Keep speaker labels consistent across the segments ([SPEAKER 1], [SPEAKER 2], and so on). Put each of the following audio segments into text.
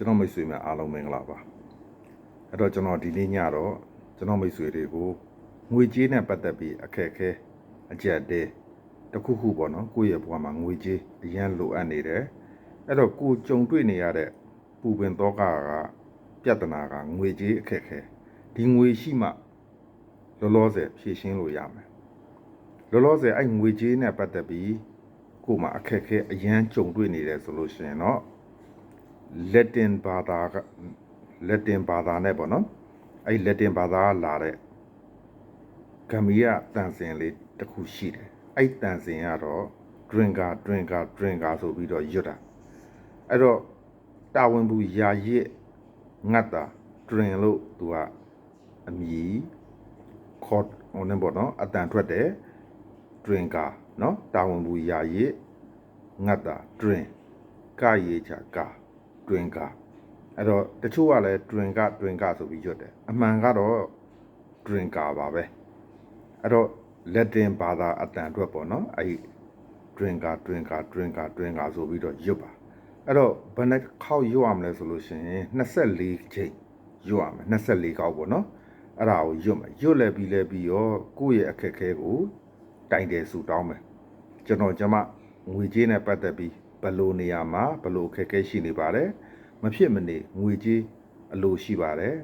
[SPEAKER 1] ကျွန်တော်မိတ်ဆွေများအားလုံးမင်္ဂလာပါအဲ့တော့ကျွန်တော်ဒီနေ့ညတော့ကျွန်တော်မိတ်ဆွေတွေကိုငွေကြေးနဲ့ပတ်သက်ပြီးအခက်အခဲအကြက်တဲတစ်ခုခုပေါ့နော်ကိုယ့်ရဲ့ဘဝမှာငွေကြေးအရန်လိုအပ်နေတယ်အဲ့တော့ကိုကြုံတွေ့နေရတဲ့ပူပင်တော့ကကပြဿနာကငွေကြေးအခက်အခဲဒီငွေရှိမှလောလောဆယ်ဖြည့်ရှင်းလို့ရမယ်လောလောဆယ်အဲ့ငွေကြေးနဲ့ပတ်သက်ပြီးကို့မှာအခက်အခဲအရန်ကြုံတွေ့နေတယ်ဆိုလို့ရှိရင်တော့ လက်တင်ဘာသာကလက်တင်ဘာသာနဲ့ပေါ့နော်အဲ့လက်တင်ဘာသာကလာတဲ့ဂမ်ဘီယာတန်စင်လေးတစ်ခုရှိတယ်အဲ့တန်စင်ကတော့ drinker drinker drinker ဆိုပြီးတော့ရွတ်တာအဲ့တော့တာဝန်ဘူးယာရစ်ငတ်တာ drink လို့သူကအမည်ခေါ်ဟိုနေပေါ့နော်အတန်ထွက်တယ် drinker နော်တာဝန်ဘူးယာရစ်ငတ်တာ drink ကရေချာကာ တွင်ကာအဲ့တော့တချို့ကလည်းတွင်ကတွင်ကဆိုပြီးရွတ်တယ်အမှန်ကတော့တွင်ကာပါပဲအဲ့တော့လက်တင်ဘာသာအတန်အတွက်ပေါ့နော်အဲ့ဒီတွင်ကာတွင်ကာတွင်ကာတွင်ကာဆိုပြီးတော့ရွတ်ပါအဲ့တော့ဘယ်နှခေါက်ရွတ်ရမလဲဆိုလို့ရှိရင်24ချိန်ရွတ်ရမယ်24ခေါက်ပေါ့နော်အဲ့ဒါကိုရွတ်မယ်ရွတ်လဲပြီးလဲပြီးရောကိုယ့်ရဲ့အခက်အခဲကိုတိုင်တယ်ဆူတောင်းမယ်ကျွန်တော်ကျမငွေကြေးနဲ့ပတ်သက်ပြီး ဘယ်လိုနေရာမှာဘယ်လိုအခက်အခဲရှိနေပါတယ်မဖြစ်မနေငွေကြေးအလိုရှိပါတယ်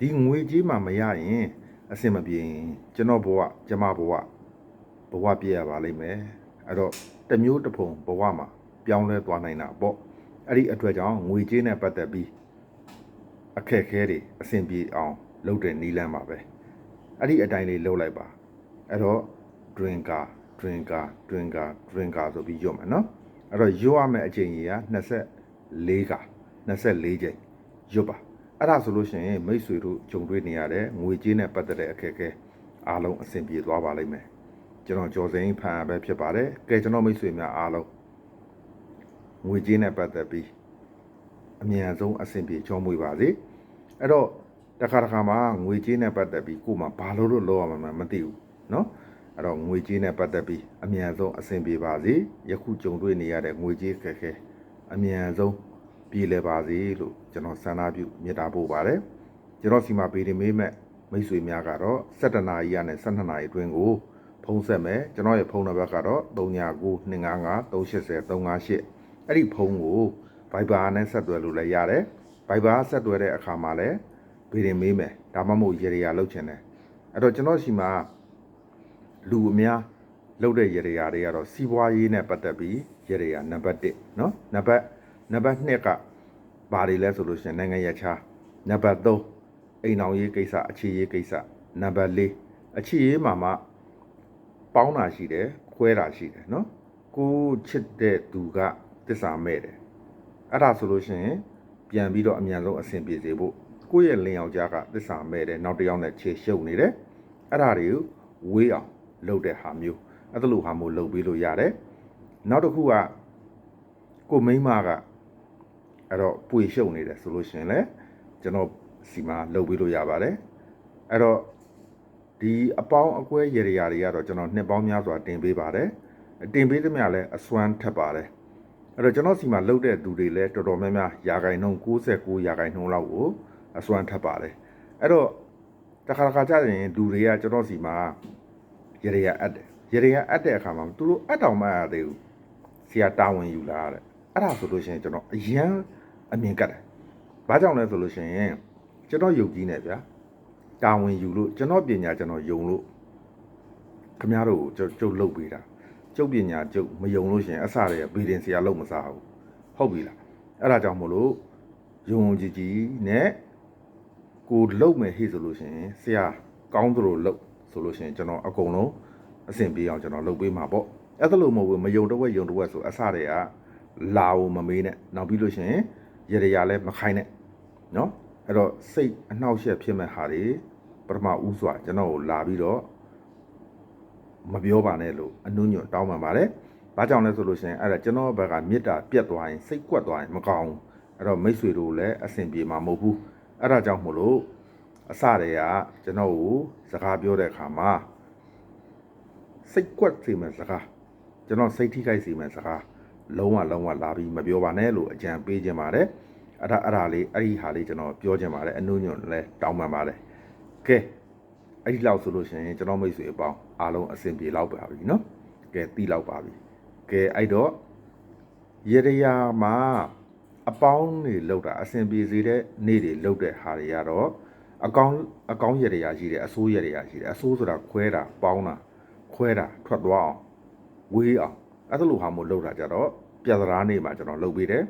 [SPEAKER 1] ဒီငွေကြေးမှမရရင်အဆင်မပြေရင်ကျွန်တော်ဘဝကျမဘဝဘဝပြည့်ရပါလိမ့်မယ်အဲ့တော့တစ်မျိုးတစ်ဖုံဘဝမှာပြောင်းလဲသွားနိုင်တာပေါ့အဲ့ဒီအတွက်ကြောင့်ငွေကြေးနဲ့ပတ်သက်ပြီးအခက်အခဲတွေအဆင်ပြေအောင်လုပ်တဲ့နီးလမ်းပါပဲအဲ့ဒီအတိုင်းလေးလုပ်လိုက်ပါအဲ့တော့ drinker drinker drinker drinker ဆိုပြီးရွတ်မယ်နော် အဲ့တော့ရွတ်ရမယ့်အချိန်ကြီးက24က24ချိန်ရွတ်ပါအဲ့ဒါဆိုလို့ရှိရင်မိတ်ဆွေတို့ဂျုံတွေ့နေရတဲ့ငွေကြေးနဲ့ပတ်သက်တဲ့အခက်အခဲအားလုံးအဆင်ပြေသွားပါလိမ့်မယ်ကျွန်တော်ကြော်စိန်ဖန်ပဲဖြစ်ပါတယ်ကဲကျွန်တော်မိတ်ဆွေများအားလုံးငွေကြေးနဲ့ပတ်သက်ပြီးအမြန်ဆုံးအဆင်ပြေချောမွေပါစေအဲ့တော့တခါတခါမှာငွေကြေးနဲ့ပတ်သက်ပြီးကို့မှာဘာလို့လို့လောက်ရမှာမသိဘူးเนาะ အဲ့တော့ငွေကြေးနဲ့ပတ်သက်ပြီးအမြန်ဆုံးအဆင်ပြေပါစေယခုကြုံတွေ့နေရတဲ့ငွေကြေးခက်ခဲအမြန်ဆုံးပြေလည်ပါစေလို့ကျွန်တော်ဆန္ဒပြုမေတ္တာပို့ပါတယ်ကျွန်တော်စီမှာပေးတယ်မေးမဲ့မိတ်ဆွေများကတော့7နာရီကနေ12နာရီအတွင်းကိုဖုန်းဆက်မယ်ကျွန်တော်ရဲ့ဖုန်းနံပါတ်ကတော့399255 380 358အဲ့ဒီဖုန်းကို Viber နဲ့ဆက်သွယ်လို့လည်းရတယ် Viber ဆက်သွယ်တဲ့အခါမှာလည်းပေးတယ်မေးမယ်ဒါမှမဟုတ်ရေရာလောက်ချင်တယ်အဲ့တော့ကျွန်တော်စီမှာ လူအများလုပ်တဲ့ရေရာတွေကတော့စီးပွားရေးနဲ့ပတ်သက်ပြီးရေရာနံပါတ်1နော်နံပါတ်နံပါတ်2ကဘာတွေလဲဆိုလို့ရှိရင်နိုင်ငံရခြားနံပါတ်3အိမ်အောင်ရေးကိစ္စအခြေရေးကိစ္စနံပါတ်4အခြေရေးမှာမှပေါင်းတာရှိတယ်ခွဲတာရှိတယ်နော်ကိုချစ်တဲ့သူကတစ္ဆာမဲ့တယ်အဲ့ဒါဆိုလို့ရှိရင်ပြန်ပြီးတော့အမြန်ဆုံးအဆင်ပြေစေဖို့ကိုယ့်ရဲ့လင်ယောက်ျားကတစ္ဆာမဲ့တယ်နောက်တစ်ယောက်နဲ့ခြေရှုပ်နေတယ်အဲ့ဒါတွေကိုဝေးအောင် လုပ်တဲ့ဟာမျိုးအဲ့ဒါလိုဟာမျိုးလုပ်ပေးလို့ရတယ်နောက်တစ်ခုကကိုမိန်းမကအဲ့တော့ပွေရှုပ်နေတယ်ဆိုလို့ရှိရင်လည်းကျွန်တော်စီမှာလုပ်ပေးလို့ရပါတယ်အဲ့တော့ဒီအပေါင်းအကွဲရေရာတွေကတော့ကျွန်တော်နှစ်ပေါင်းများစွာတင်ပေးပါတယ်တင်ပေးသမျှလည်းအစွမ်းထက်ပါတယ်အဲ့တော့ကျွန်တော်စီမှာလုပ်တဲ့သူတွေလည်းတော်တော်များများရာခိုင်နှုန်း69ရာခိုင်နှုန်းလောက်ကိုအစွမ်းထက်ပါတယ်အဲ့တော့တခါတခါကျရင်လူတွေကကျွန်တော်စီမှာ ရေရအပ်တယ်ရေရအပ်တဲ့အခါမှာသူတို့အပ်တောင်မရသေးဘူးဆရာတာဝန်ယူလာတဲ့အဲ့ဒါဆိုလို့ရှိရင်ကျွန်တော်အရန်အမြင်ကတ်တယ်ဘာကြောင့်လဲဆိုလို့ရှိရင်ကျွန်တော်ယုံကြည်နေဗျာတာဝန်ယူလို့ကျွန်တော်ပညာကျွန်တော်ယုံလို့ခမရတို့ကိုကျုပ်ကျုပ်လုပ်ပေးတာကျုပ်ပညာကျုပ်မယုံလို့ရှိရင်အစတည်းကဗီဒင်ဆရာလုပ်မစားဘူးဟုတ်ပြီလားအဲ့ဒါကြောင့်မို့လို့ယုံကြည်ကြည်နဲ့ကိုလုံမယ်ဟိဆိုလို့ရှိရင်ဆရာကောင်းသလိုလုပ် ဆိုလို့ရှိရင်ကျွန်တော်အကုန်လုံးအဆင်ပြေအောင်ကျွန်တော်လုပ်ပေးမှာပေါ့အဲ့ဒါလို့မဟုတ်ဘူးမယုံတော့ဝက်ယုံတော့ဝက်ဆိုအစတွေကလာကိုမမေးနဲ့နောက်ပြီးလို့ရှိရင်ရရရလည်းမခိုင်းနဲ့နော်အဲ့တော့စိတ်အနှောက်အယှက်ဖြစ်မဲ့ဟာတွေပထမဦးစွာကျွန်တော်ကိုလာပြီးတော့မပြောပါနဲ့လို့အနှုံညွတ်တောင်းပန်ပါတယ်ဘာကြောင့်လဲဆိုလို့ရှိရင်အဲ့ဒါကျွန်တော်ဘက်ကမေတ္တာပြတ်သွားရင်စိတ်ကွက်သွားရင်မကောင်းဘူးအဲ့တော့မိတ်ဆွေတို့လည်းအဆင်ပြေမှာမဟုတ်ဘူးအဲ့ဒါကြောင့်မို့လို့အစတည်းကကျွန်တော်ကို စကားပြောတဲ့အခါမှာစိတ်ကွက်စေမယ့်စကားကျွန်တော်စိတ်ထိခိုက်စေမယ့်စကားလုံးဝလုံးဝလာပြီးမပြောပါနဲ့လို့အကြံပေးခြင်းပါတယ်အဲ့ဒါအဲ့ဒါလေးအဲ့ဒီဟာလေးကျွန်တော်ပြောချင်ပါတယ်အနုညွန့်လဲတောင်းပန်ပါတယ်ကဲအဲ့ဒီလောက်ဆိုလို့ရှိရင်ကျွန်တော်မိတ်ဆွေအပေါင်းအားလုံးအဆင်ပြေလောက်ပါပြီနော်ကဲတီးလောက်ပါပြီကဲအဲ့တော့ရေရရာမှာအပေါင်းတွေလောက်တာအဆင်ပြေစေတဲ့နေ့တွေလောက်တဲ့ဟာတွေကတော့ အကောင်းအကောင်းရရရာရှိတယ်အဆိုးရရရာရှိတယ်အဆိုးဆိုတာခွဲတာပေါင်းတာခွဲတာထွက်သွားအောင်ဝေးအောင်အဲ့ဒါလိုဟာမို့လောက်တာကြတော့ပြဿနာနေမှာကျွန်တော်လုပ်ပေးတယ်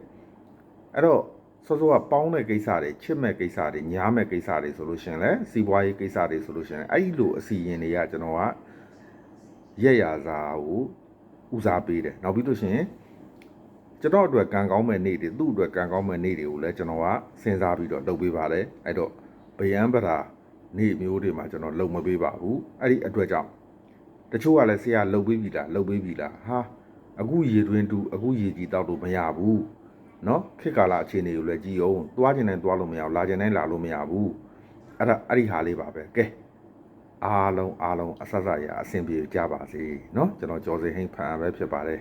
[SPEAKER 1] အဲ့တော့စောစောကပေါင်းတဲ့ကိစ္စတွေချစ်မဲ့ကိစ္စတွေညားမဲ့ကိစ္စတွေဆိုလို့ရှရင်လဲစီးပွားရေးကိစ္စတွေဆိုလို့ရှရင်အဲ့ဒီလိုအစီရင်တွေကကျွန်တော်ကရက်ရစာကိုဦးစားပေးတယ်နောက်ပြီးလို့ရှရင်ကျွန်တော်အတွက်ကံကောင်းမဲ့နေ့တွေသူ့အတွက်ကံကောင်းမဲ့နေ့တွေကိုလည်းကျွန်တော်ကစဉ်းစားပြီးတော့လုပ်ပေးပါတယ်အဲ့တော့ ဗယံပရာနေ့မျိုးတွေမှာကျွန်တော်လုပ်မပေးပါဘူးအဲ့ဒီအတွက်ကြောင့်တချို့ကလည်းဆရာလုပ်ပေးပြီလားလုပ်ပေးပြီလားဟာအခုရေတွင်တူအခုရေကြီးတောက်လို့မရဘူးနော်ခေတ်ကာလအခြေအနေကိုလည်းကြည်အောင်သွားခြင်းနဲ့သွားလို့မရဘူးလာခြင်းနဲ့လာလို့မရဘူးအဲ့ဒါအဲ့ဒီဟာလေးပါပဲကဲအားလုံးအားလုံးအဆက်ဆက်ရအဆင်ပြေကြပါစေနော်ကျွန်တော်ကျော်စင်ဟိန်ဖန်ပဲဖြစ်ပါတယ်